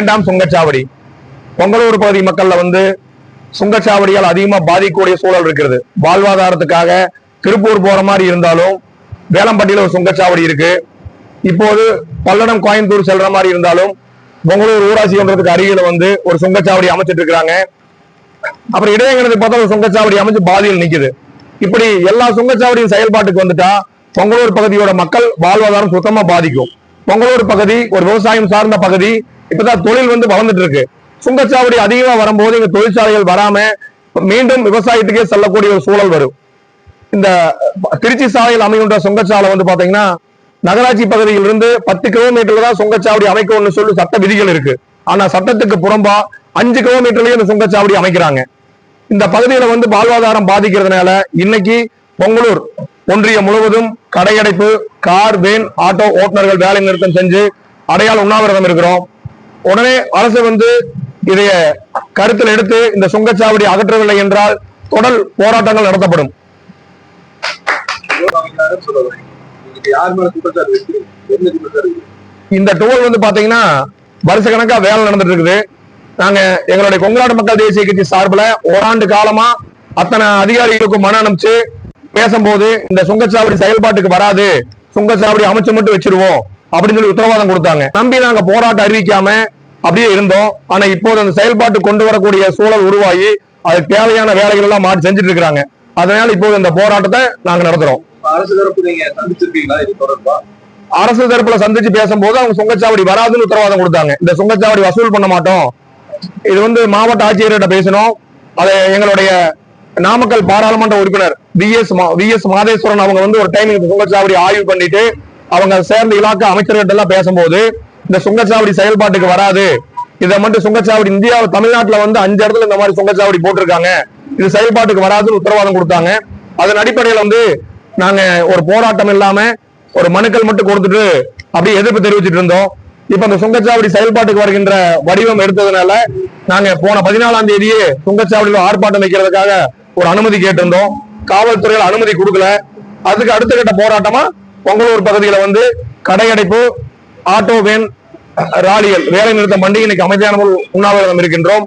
வேண்டாம் சுங்கச்சாவடி. பொங்கலூர் பகுதி மக்கள்ல வந்து சுங்கச்சாவடியால் அதிகமா பாதிக்கக்கூடிய சூழல் இருக்கிறது. வாழ்வாதாரத்துக்காக திருப்பூர் போற மாதிரி இருந்தாலும் வேலம்பட்டியில ஒரு சுங்கச்சாவடி இருக்கு. இப்போது பல்லடம் கோயம்புத்தூர் செல்ற மாதிரி இருந்தாலும் பொங்கலூர் ஊராட்சி ஒன்றத்துக்கு அருகில வந்து ஒரு சுங்கச்சாவடி அமைச்சிட்டு இருக்கிறாங்க. அப்புறம் இடையங்கிறது பார்த்தா ஒரு சுங்கச்சாவடி அமைச்சு பாதியில் நிக்குது. இப்படி எல்லா சுங்கச்சாவடியும் செயல்பாட்டுக்கு வந்துட்டா பொங்கலூர் பகுதியோட மக்கள் வாழ்வாதாரம் சுத்தமா பாதிக்கும். பொங்கலூர் பகுதி ஒரு விவசாயம் சார்ந்த பகுதி இப்பதான் தொழில் வந்து வளர்ந்துட்டு இருக்கு. சுங்கச்சாவடி அதிகமா வரும்போது இங்க தொழிற்சாலைகள் வராம மீண்டும் விவசாயத்துக்கே செல்லக்கூடிய ஒரு சூழல் வரும். இந்த திருச்சி சாலையில் அமைகின்ற சுங்கச்சாலை வந்து பாத்தீங்கன்னா நகராட்சி பகுதியில் இருந்து பத்து கிலோமீட்டர்ல தான் சுங்கச்சாவடி அமைக்கணும்னு சொல்லி சட்ட விதிகள் இருக்கு. ஆனா சட்டத்துக்கு புறம்பா அஞ்சு கிலோமீட்டர்லயே இந்த சுங்கச்சாவடி அமைக்கிறாங்க. இந்த பகுதியில வந்து வாழ்வாதாரம் பாதிக்கிறதுனால இன்னைக்கு பொங்கலூர் ஒன்றியம் முழுவதும் கடையடைப்பு கார் வேன் ஆட்டோ ஓட்டுநர்கள் வேலை நிறுத்தம் செஞ்சு அடையாள உண்ணாவிரதம் இருக்கிறோம். உடனே அரசு வந்து இதைய கருத்தில் எடுத்து இந்த சுங்கச்சாவடி அகற்றவில்லை என்றால் தொடர் போராட்டங்கள் நடத்தப்படும். இந்த டோல் வந்து பாத்தீங்கன்னா வருஷ கணக்கா வேலை நடந்துட்டு இருக்குது நாங்க எங்களுடைய கொங்கநாடு மக்கள் தேசிய கட்சி சார்பில் ஓராண்டு காலமா அத்தனை அதிகாரிகளுக்கும் மன அனுப்பிச்சு பேசும்போது இந்த சுங்கச்சாவடி செயல்பாட்டுக்கு வராது. சுங்கச்சாவடி அமைச்சு மட்டும் வச்சிருவோம். அப்படின்னு சொல்லி உத்தரவாதம் கொடுத்தாங்க. நம்பி நாங்க போராட்டம் அறிவிக்காம அப்படியே இருந்தோம். ஆனா இப்போது அந்த செயல்பாட்டு கொண்டு வரக்கூடிய சூழல் உருவாகி அதுக்கு தேவையான வேலைகள் எல்லாம் மாற்றி செஞ்சுட்டு இருக்காங்க அதனால இப்போது இந்த போராட்டத்தை நாங்க நடத்துறோம். அரசு தரப்பு நீங்க சந்திச்சிருக்கீங்களா? இது தொடர்பா? அரசு தரப்புல சந்திச்சு பேசும்போது அவங்க சுங்கச்சாவடி வராதுன்னு உத்தரவாதம் கொடுத்தாங்க. இந்த சுங்கச்சாவடி வசூல் பண்ண மாட்டோம். இது வந்து மாவட்ட ஆட்சியர்கிட்ட பேசணும். அதை எங்களுடைய நாமக்கல் பாராளுமன்ற உறுப்பினர் V S V S Matheswaran அவங்க வந்து ஒரு டைம் இந்த சுங்கச்சாவடி ஆய்வு பண்ணிட்டு அவங்க சேர்ந்த இலாக்க அமைச்சர்கிட்ட எல்லாம் பேசும்போது இந்த சுங்கச்சாவடி செயல்பாட்டுக்கு வராது. இதை மட்டும் சுங்கச்சாவடி இந்தியா தமிழ்நாட்டுல வந்து அஞ்சு இடத்துல இந்த மாதிரி சுங்கச்சாவடி போட்டிருக்காங்க. இது செயல்பாட்டுக்கு வராதுன்னு உத்தரவாதம் கொடுத்தாங்க. அதன் அடிப்படையில வந்து நாங்க ஒரு போராட்டம் இல்லாம ஒரு மனுக்கள் மட்டும் கொடுத்துட்டு அப்படியே எதிர்ப்பு தெரிவிச்சிட்டு இருந்தோம். இப்ப அந்த சுங்கச்சாவடி செயல்பாட்டுக்கு வருகின்ற வடிவம் எடுத்ததுனால நாங்க போன பதினாலாம் தேதியே சுங்கச்சாவடியில் ஆர்ப்பாட்டம் வைக்கிறதுக்காக ஒரு அனுமதி கேட்டிருந்தோம். காவல்துறையில் அனுமதி கொடுக்கல. அதுக்கு அடுத்த கட்ட போராட்டமா பொங்கலூர் பகுதியில வந்து கடையடைப்பு ஆட்டோ வேன் ராலியல் வேலை நிறுத்தம் பண்ணி இன்னைக்கு அமைதியான உண்ணாவிரதம் இருக்கின்றோம்.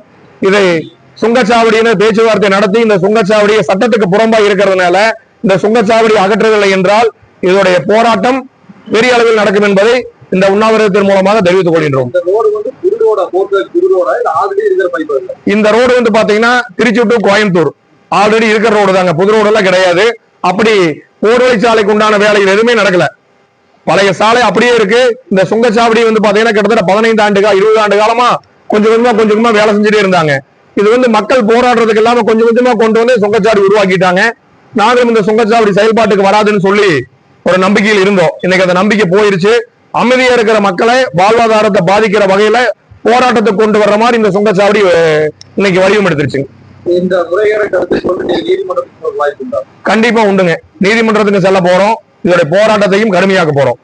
இதை சுங்கச்சாவடியின பேச்சுவார்த்தை நடத்தி இந்த சுங்கச்சாவடியை சட்டத்துக்கு புறம்பா இருக்கிறதுனால இந்த சுங்கச்சாவடி அகற்றவில்லை என்றால் இதோடைய போராட்டம் பெரிய அளவில் நடக்கும் என்பதை இந்த உண்ணாவிரதத்தின் மூலமாக தெரிவித்துக் கொள்கின்றோம். இந்த ரோடு வந்து பாத்தீங்கன்னா திருச்சி டு கோயம்புத்தூர். ஆல்ரெடி இருக்கிற ரோடு தாங்க. புது ரோடு எல்லாம் கிடையாது. அப்படி ஓர் வழிச்சாலைக்கு உண்டான வேலைகள் எதுவுமே நடக்கல. பழைய சாலை அப்படியே இருக்கு. இந்த சுங்கச்சாவடி வந்து பாத்தீங்கன்னா கிட்டத்தட்ட பதினைந்து ஆண்டு இருபது ஆண்டு காலமா கொஞ்சம் கொஞ்சமா கொஞ்சம் கொஞ்சமா வேலை செஞ்சுட்டே இருந்தாங்க. இது வந்து மக்கள் போராடுறதுக்கு இல்லாம கொஞ்சம் கொஞ்சமா கொண்டு வந்து சுங்கச்சாவடி உருவாக்கிட்டாங்க. நாங்களும் இந்த சுங்கச்சாவடி செயல்பாட்டுக்கு வராதுன்னு சொல்லி ஒரு நம்பிக்கையில் இருந்தோம். இன்னைக்கு அந்த நம்பிக்கை போயிருச்சு. அமைதியா இருக்கிற மக்களை வாழ்வாதாரத்தை பாதிக்கிற வகையில போராட்டத்தை கொண்டு வர்ற மாதிரி இந்த சுங்கச்சாவடி இன்னைக்கு வடிவம் எடுத்துருச்சுங்க. இந்த முறைகேட கருத்தை கொண்டு நீதிமன்றத்துக்கு வாய்ப்பு உண்டா? கண்டிப்பா உண்டுங்க. நீதிமன்றத்துக்கு செல்ல போறோம். இதோட போராட்டத்தையும் கடுமையாக்க போறோம்.